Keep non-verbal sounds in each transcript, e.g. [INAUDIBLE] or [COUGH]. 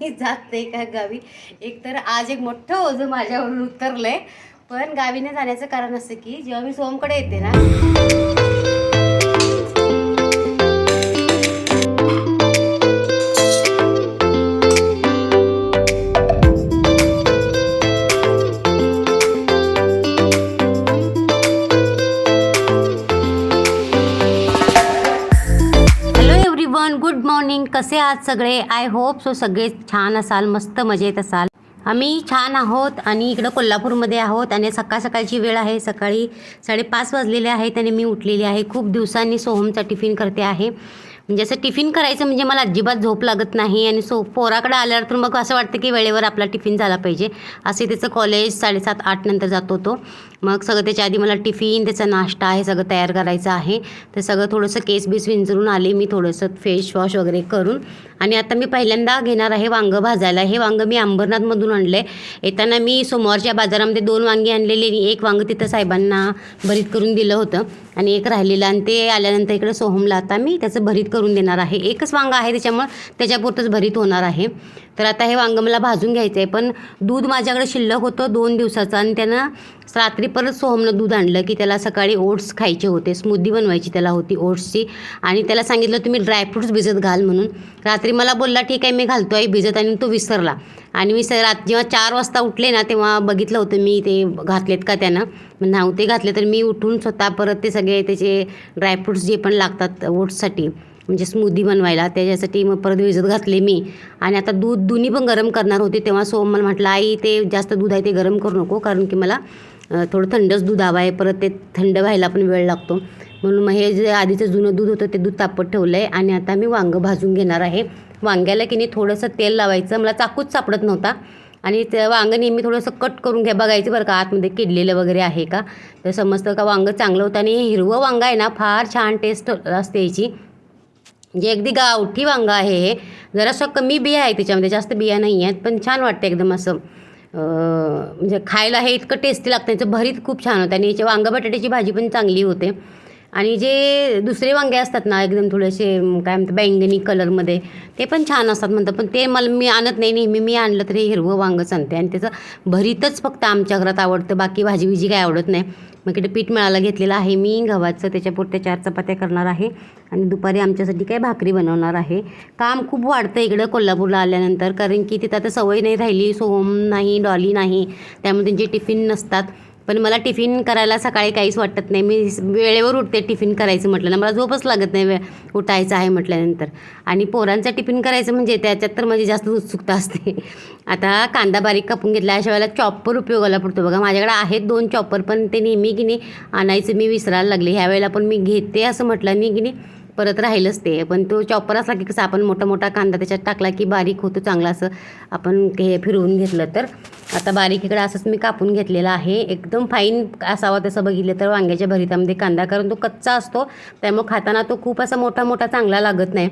मी जात नाही का गावी. एकतर आज एक मोठं ओझं माझ्यावरून उतरलंय. पण गावीने जाण्याचं कारण असं की जेव्हा मी सोमकडे येते ना कसे आहात सगळे? आय होप सो सगळे छान असाल मस्त मजेत असाल. आम्ही छान आहोत आणि इकडं कोल्हापूरमध्ये आहोत आणि सकाळ सकाळची वेळ आहे. सकाळी साडेपाच वाजलेले आहेत आणि मी उठलेली आहे. खूप दिवसांनी सोहमचा टिफिन करते आहे. म्हणजे असं टिफिन करायचं म्हणजे मला अजिबात झोप लागत नाही आणि सो पोराकडे आल्यावर तर मग असं वाटतं की वेळेवर आपला टिफिन झाला पाहिजे. असे त्याचं कॉलेज साडेसात आठ नंतर जातो तो मग सगळं त्याच्या आधी मला टिफिन त्याचा नाश्ता आहे सगळं तयार करायचं आहे. तर सगळं थोडंसं केस बीस विंचरून आले मी थोडंसं फेस वॉश वगैरे करून. आणि आता मी पहिल्यांदा घेणार आहे वांगं भाजायला. हे वांगं मी अंबरनाथमधून आणलं आहे येताना मी सोमवारच्या बाजारामध्ये दोन वांगी आणलेली आणि एक वांगं तिथं साहेबांना भरीत करून दिलं होतं. आणि एक राहिलेलं आणि ते आल्यानंतर इकडे सोहमला आता मी त्याचं भरीत करून करून देणार आहे. एकच वांगं आहे त्याच्यामुळं त्याच्यापुरतंच भरीत होणार आहे. तर आता हे वांगं मला भाजून घ्यायचं आहे पण दूध माझ्याकडे शिल्लक होतं दोन दिवसाचं आणि त्यानं रात्री परत सोहमनं दूध आणलं की त्याला सकाळी ओट्स खायचे होते. स्मूदी बनवायची त्याला होती ओट्सची. आणि त्याला सांगितलं तुम्ही ड्रायफ्रूट्स भिजत घाल म्हणून. रात्री मला बोलला ठीक आहे मी घालतो आहे भिजत. आणि तो विसरला. आणि मी स रात जेव्हा चार वाजता उठले ना तेव्हा बघितलं होतं मी ते घातलेत का त्यानं. नव्हते घातले तर मी उठून स्वतः परत ते सगळे त्याचे ड्रायफ्रूट्स जे पण लागतात ओट्ससाठी म्हणजे स्मूदी बनवायला. त्याच्यासाठी मग परत भिजत घातले मी. आणि आता दूध दोन्ही पण गरम करणार होते तेव्हा सोम मला म्हटलं आई ते जास्त दूध आहे ते गरम करू नको कारण की मला थोडं थंडच दूध हवं आहे. परत ते थंड व्हायला पण वेळ लागतो. म्हणून मग हे जे आधीचं जुनं दूध होतं ते दूध तापत ठेवलं आहे आणि आता मी वांगं भाजून घेणार आहे. वांग्याला की नाही थोडंसं तेल लावायचं. मला चाकूच सापडत नव्हता. आणि ते वांगं नेहमी थोडंसं कट करून घ्या. बघायचं बरं का आतमध्ये किडलेलं वगैरे आहे का? तर समजतं का वांगं चांगलं होतं. आणि हिरवं वांगं आहे ना फार छान टेस्ट असते याची. जे अगदी गावठी वांगं आहे हे. जरासं कमी बिया आहे त्याच्यामध्ये जास्त बिया नाही आहेत पण छान वाटतं एकदम असं. म्हणजे खायला हे इतकं टेस्टी लागतं याचं भरीत खूप छान होतं. आणि याची वांगं बटाट्याची भाजी पण चांगली होते. आणि जे दुसरे वांगे असतात ना एकदम थोडेसे काय म्हणतात बैंगनी कलरमध्ये ते पण छान असतात म्हणतात. पण ते मला मी आणत नाही नेहमी मी आणलं तरी हिरवं वांगंच आणते आणि त्याचं भरीतच फक्त आमच्या घरात आवडतं बाकी भाजी बिजी काय आवडत नाही. मग इकडे पीठ मिळायला घेतलेलं आहे मी गव्हाचं त्याच्यापुरत्या चार चपात्या करणार आहे. आणि दुपारी आमच्यासाठी काय भाकरी बनवणार आहे. काम खूप वाढतं इकडं कोल्हापूरला आल्यानंतर कारण की तिथं आता सवय नाही राहिली सोहम नाही डॉली नाही. त्यामुळे त्यांचे टिफिन नसतात. पण मला टिफिन करायला सकाळी काहीच वाटत नाही. मी वेळेवर उठते टिफिन करायचं म्हटलं ना मला झोपच लागत नाही वे उठायचं आहे म्हटल्यानंतर. आणि पोरांचा टिफिन करायचं म्हणजे त्याच्यात तर माझी जास्त उत्सुकता असते. आता कांदा बारीक कापून घेतला अशा वेळेला चॉपर उपयोगाला पडतो. बघा माझ्याकडे आहेत दोन चॉपर पण ते नेहमी की नाही आणायचं मी विसरायला लागले. ह्या वेळेला पण मी घेते असं म्हटलं. नाही की नाही परत राहिलंच ते. पण तो चॉपर असला की कसं आपण मोठा मोठा कांदा त्याच्यात टाकला की बारीक होतो चांगला असं आपण हे फिरवून घेतलं तर. आता बारीक इकडं असंच मी कापून घेतलेलं आहे. एकदम फाईन असावा तसं बघितलं तर वांग्याच्या भरितामध्ये कांदा कारण तो कच्चा असतो. त्यामुळे खाताना तो खूप असा मोठा मोठा चांगला लागत नाही.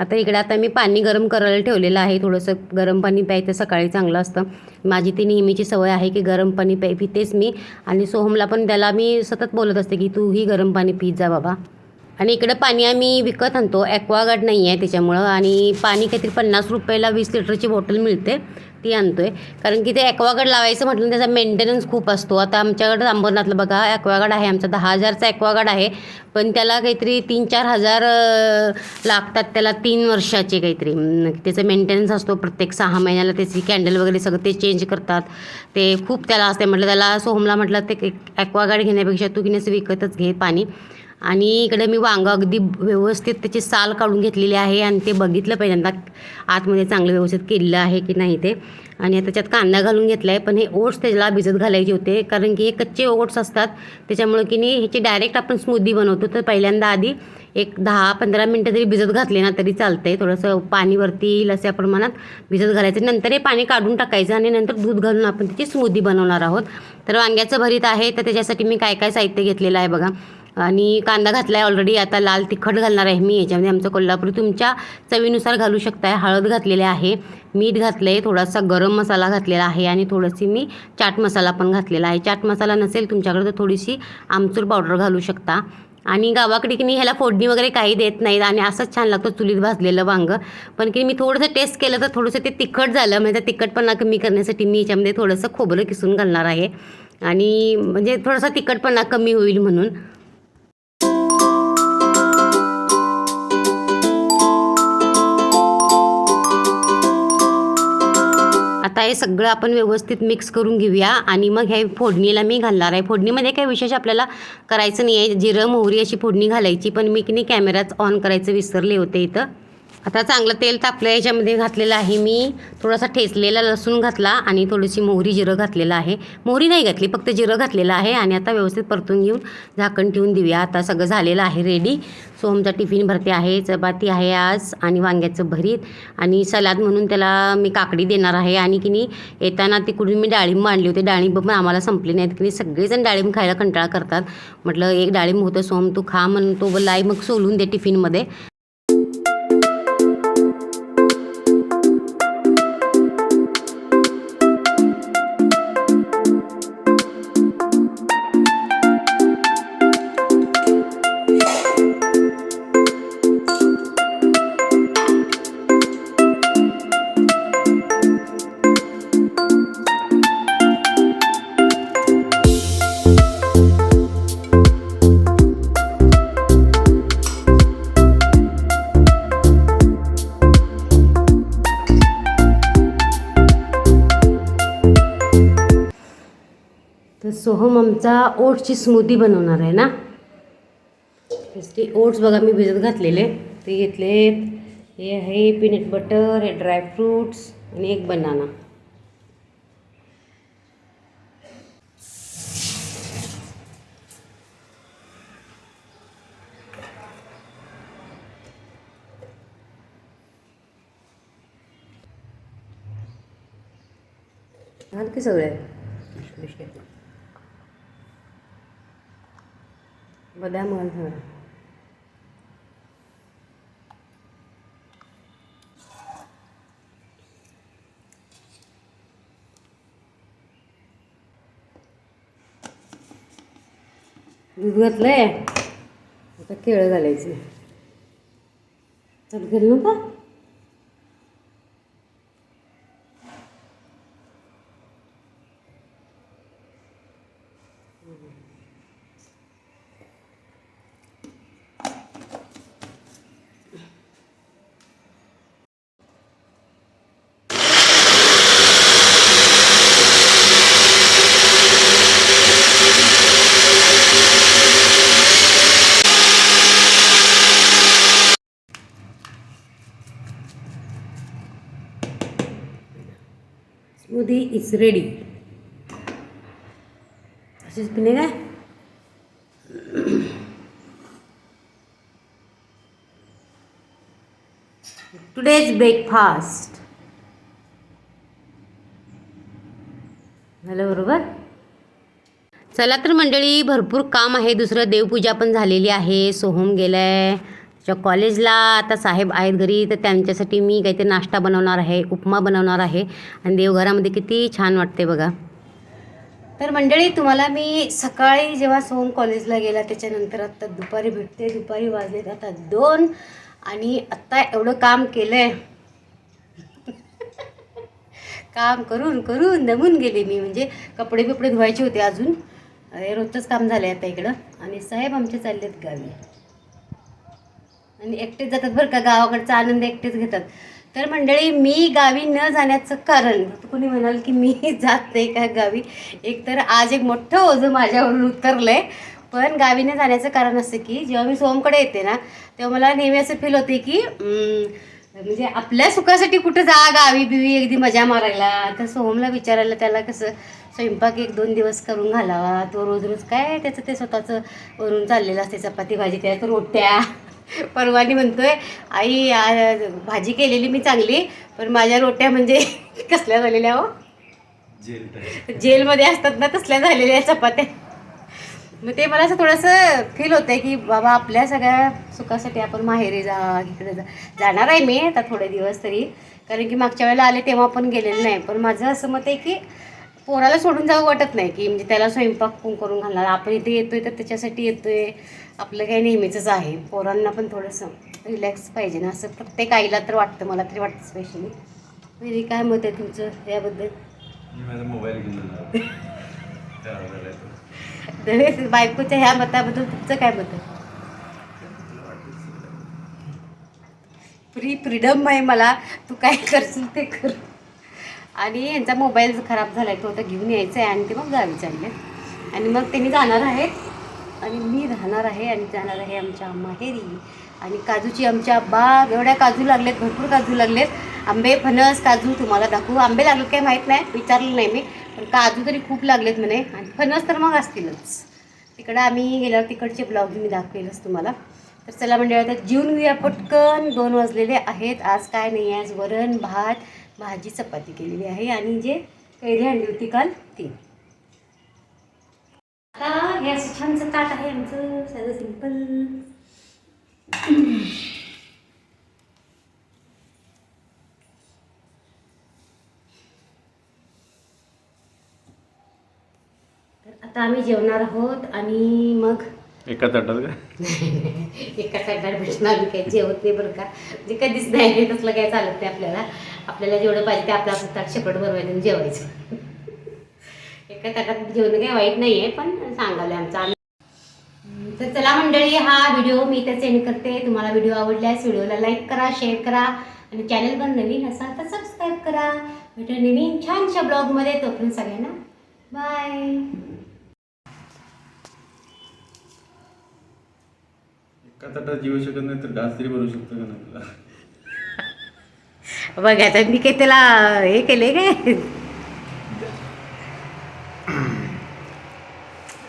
आता इकडे आता मी पाणी गरम करायला ठेवलेलं आहे. थोडंसं गरम पाणी प्यायचं सकाळी चांगलं असतं. माझी ती नेहमीची सवय आहे की गरम पाणी प्याय पितेच मी. आणि सोहमला पण त्याला मी सतत बोलत असते की तूही गरम पाणी पित जा बाबा. आणि इकडं पाणी आम्ही विकत आणतो. ॲक्वागार्ड नाही आहे त्याच्यामुळं. आणि पाणी काहीतरी पन्नास रुपयाला वीस लिटरची बॉटल मिळते. ती आणतो आहे कारण की ते ॲक्वागार्ड लावायचं म्हटलं त्याचा मेंटेनन्स खूप असतो. आता आमच्याकडं अंबरनाथला बघा ॲक्वागार्ड आहे आमचा. दहा हजारचा ॲक्वागार्ड आहे. पण त्याला काहीतरी तीन चार हजार लागतात त्याला तीन वर्षाचे काहीतरी. त्याचा त्याचं मेंटेनन्स असतो प्रत्येक सहा महिन्याला. त्याची कॅन्डल वगैरे सगळं ते चेंज करतात. ते खूप त्याला असते म्हटलं. त्याला सोहमला म्हटलं ते ॲक्वागार्ड घेण्यापेक्षा तू घेण्याचं विकतच घे पाणी. आणि इकडे मी वांगं अगदी व्यवस्थित त्याची साल काढून घेतलेली आहे आणि ते बघितलं पहिल्यांदा आतमध्ये चांगलं व्यवस्थित केलेलं आहे की नाही ते. आणि त्याच्यात कांदा घालून घेतला आहे पण हे ओट्स त्याला भिजत घालायचे होते कारण की हे कच्चे ओट्स असतात. त्याच्यामुळं की नाही ह्याची डायरेक्ट आपण स्मूदी बनवतो. तर पहिल्यांदा आधी एक दहा पंधरा मिनटं जरी भिजत घातले ना तरी चालतं आहे थोडंसं पाणीवरती येईल अशा प्रमाणात भिजत घालायचं. नंतर हे पाणी काढून टाकायचं आणि नंतर दूध घालून आपण त्याची स्मूदी बनवणार आहोत. तर वांग्याचं भरीत आहे. तर त्याच्यासाठी मी काय काय साहित्य घेतलेलं आहे बघा. आणि कांदा घातला आहे ऑलरेडी आता लाल तिखट घालणार आहे मी. याच्यामध्ये आमचं कोल्हापुरी तुमच्या चवीनुसार घालू शकताय. हळद घातलेली आहे मीठ घातलं आहे थोडासा गरम मसाला घातलेला आहे आणि थोडीशी मी चाट मसाला पण घातलेला आहे. चाट मसाला नसेल तुमच्याकडे तर थोडीशी आमचूर पावडर घालू शकता. आणि गावाकडे की नाही ह्याला फोडणी वगैरे काही देत नाहीत आणि असंच छान लागतं चुलीत भाजलेलं वांगं. पण की मी थोडंसं टेस्ट केलं तर थोडंसं ते तिखट झालं. म्हणजे त्या तिखटपणा कमी करण्यासाठी मी याच्यामध्ये थोडंसं खोबरं किसून घालणार आहे. आणि म्हणजे थोडासा तिखटपणा कमी होईल म्हणून. आता हे सगळं आपण व्यवस्थित मिक्स करून घेऊया. आणि मग हे फोडणीला मी घालणार आहे. फोडणीमध्ये काही विशेष आपल्याला करायचं नाही आहे जिरं मोहरी अशी फोडणी घालायची. पण मी की नाही कॅमेराच ऑन करायचं विसरले होते इथं. आता चांगलं तेल तापलं याच्यामध्ये घातलेलं आहे मी. थोडासा ठेचलेला लसूण घातला आणि थोडीशी मोहरी जिरं घातलेलं आहे. मोहरी नाही घातली फक्त जिरं घातलेलं आहे आणि आता व्यवस्थित परतून घेऊन झाकण ठेवून देऊया. आता सगळं झालेलं आहे रेडी सोहमचा टिफिन भरते आहे चपाती आहे आज आणि वांग्याचं भरीत. आणि सलाद म्हणून त्याला मी काकडी देणार आहे. आणि की नाही येताना तिकडून मी डाळिंब आणली होती. डाळिंब पण आम्हाला संपली नाहीत. की नाही सगळेजण डाळिंब खायला कंटाळा करतात. म्हटलं एक डाळिंब होतं सोहम तू खा म्हणून तो बोलला आई मग सोलून दे टिफिनमध्ये सोहम आमचा ओट्सची स्मूदी बनवणार आहे ना? ते ओट्स बघा मी भिजत घातलेले. ते घेतलेत. हे आहे पीनट बटर हे ड्रायफ्रूट्स आणि एक बनाना घाल की सगळे? बदाम घाल सगळं दूध घातलंय आता केळं घालायची. चालू Mm-hmm. स्मूदी इज रेडी अशीच पिणे काय? टुडेज ब्रेकफास्ट झालं बरोबर? चला तर मंडळी भरपूर काम आहे. दुसरं देवपूजा पण झालेली आहे. सोहम गेलाय. ज्या कॉलेजला आता साहेब आहेत घरी तर त्यांच्यासाठी मी काहीतरी नाश्ता बनवणार आहे उपमा बनवणार आहे. आणि देवघरामध्ये किती छान वाटते बघा. तर मंडळी तुम्हाला मी सकाळी जेव्हा सोहम कॉलेजला गेला त्याच्यानंतर आत्ता दुपारी भेटते दुपारी वाजलेत आता दोन. आणि आत्ता एवढं काम केलं आहे [LAUGHS] काम करून करून दमून गेले मी. म्हणजे कपडे बिपडे धुवायचे होते अजून. रोजचंच काम झालं आहे आता इकडं. आणि साहेब आमचे चाललेत गावी. आणि एकटेच जातात बरं का गावाकडचा आनंद एकटेच घेतात. तर मंडळी मी गावी न जाण्याचं कारण कोणी म्हणाल की मी [LAUGHS] जात नाही का गावी एक तर आज एक मोठं ओझं माझ्यावरून उतरलं आहे पण गावी न जाण्याचं कारण असं की जेव्हा मी सोमकडे येते ना तेव्हा मला नेहमी असं फील होते की म्हणजे आपल्या सुखासाठी कुठं जा गावी बिवी अगदी मजा मारायला. तर सोहमला विचारायला त्याला कसं स्वयंपाक एक दोन दिवस करून घालावा तो रोज रोज काय त्याचं ते स्वतःचं वरून चाललेलं असते चपाती भाजी त्यात रोट्या. परवानी म्हणतोय आई आ, भाजी केलेली मी चांगली पण माझ्या रोट्या म्हणजे [LAUGHS] कसल्या झालेल्या हो? जेल जेलमध्ये असतात ना तसल्या झालेल्या चपात्या. मग ते मला असं थोडंसं फील होतंय की बाबा आपल्या सगळ्या सुखासाठी आपण माहेरी जा इकडे जा. जाणार आहे मी आता थोडे दिवस तरी कारण की मागच्या वेळेला आले तेव्हा पण गेलेले नाही. पण माझं असं मत आहे की पोराला सोडून जावं वाटत नाही की म्हणजे त्याला स्वयंपाक कोण करून घालणार. आपण इथे येतोय तर त्याच्यासाठी येतोय. आपलं काही नेहमीचंच आहे. पोरांना पण थोडंसं रिलॅक्स पाहिजे ना. असं प्रत्येक आईला तर वाटतं मला तरी वाटतं स्पेशली वेरी काय मत आहे तुमचं याबद्दल? मोबाईल बायकोच्या ह्या मताबद्दल तुमचं काय मत आहे? फ्री फ्रीडम आहे मला. तू काय करशील ते कर. आणि यांचा मोबाईल खराब झाला आहे तो आता घेऊन यायचा आहे आणि ते मग गावी चालले. आणि मग त्यांनी जाणार आहेत. आणि मी राहणार आहे आणि जाणार आहे आमच्या माहेरी. आणि काजूची आमच्या बाग एवढ्या काजू लागलेत भरपूर काजू लागलेत. आंबे फणस काजू तुम्हाला दाखवू. आंबे लागले काही माहीत नाही विचारलं नाही मी. पण काजू तरी खूप लागलेत म्हणे. आणि फणस तर मग असतीलच. तिकडं आम्ही गेल्यावर तिकडचे ब्लॉग मी दाखवेलच तुम्हाला. तर चला म्हणजे आता जीवन घेऊया. पटकन दोन वाजलेले आहेत. आज काय नाही आहे आज वरण भात भाजी चपाती केलेली आहे आणि जे कैरी आणली होती काल ती. आता हे असं ताट आहे आमचं साधं सिंपल तर आता आम्ही जेवणार आहोत आणि मग एका ताटात का? एका ताटात भेटून आम्ही काही जेवत नाही बरं का. म्हणजे कधीच नाही हे तसलं काही चालत नाही आपल्याला. आपल्याला जेवढं पाहिजे ते आपलं आपलं ताट शेपट बनवायचं आणि जेवायचं. एका ताटात जेवण काही वाईट नाही आहे पण सांगाल आमचं आम्ही तर चला मंडळी हा व्हिडिओ मी इथे सेंड करते. तुम्हाला व्हिडिओ आवडल्यास व्हिडिओला लाईक करा शेअर करा आणि चॅनल पण नवीन असाल तर सबस्क्राईब करा. भेटू नवीन छानशा ब्लॉगमध्ये तोपर्यंत सगळ्यांना बाय एका ताटात जेवू शकत नाही तर डास तरी बनवू शकतो का नाही? तुला बघा आता मी काही त्याला हे केले काय?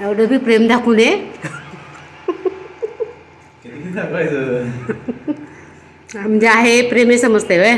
एवढं बी प्रेम दाखवू नये. किती सांगायचं म्हणजे आहे प्रेम हे समजते वय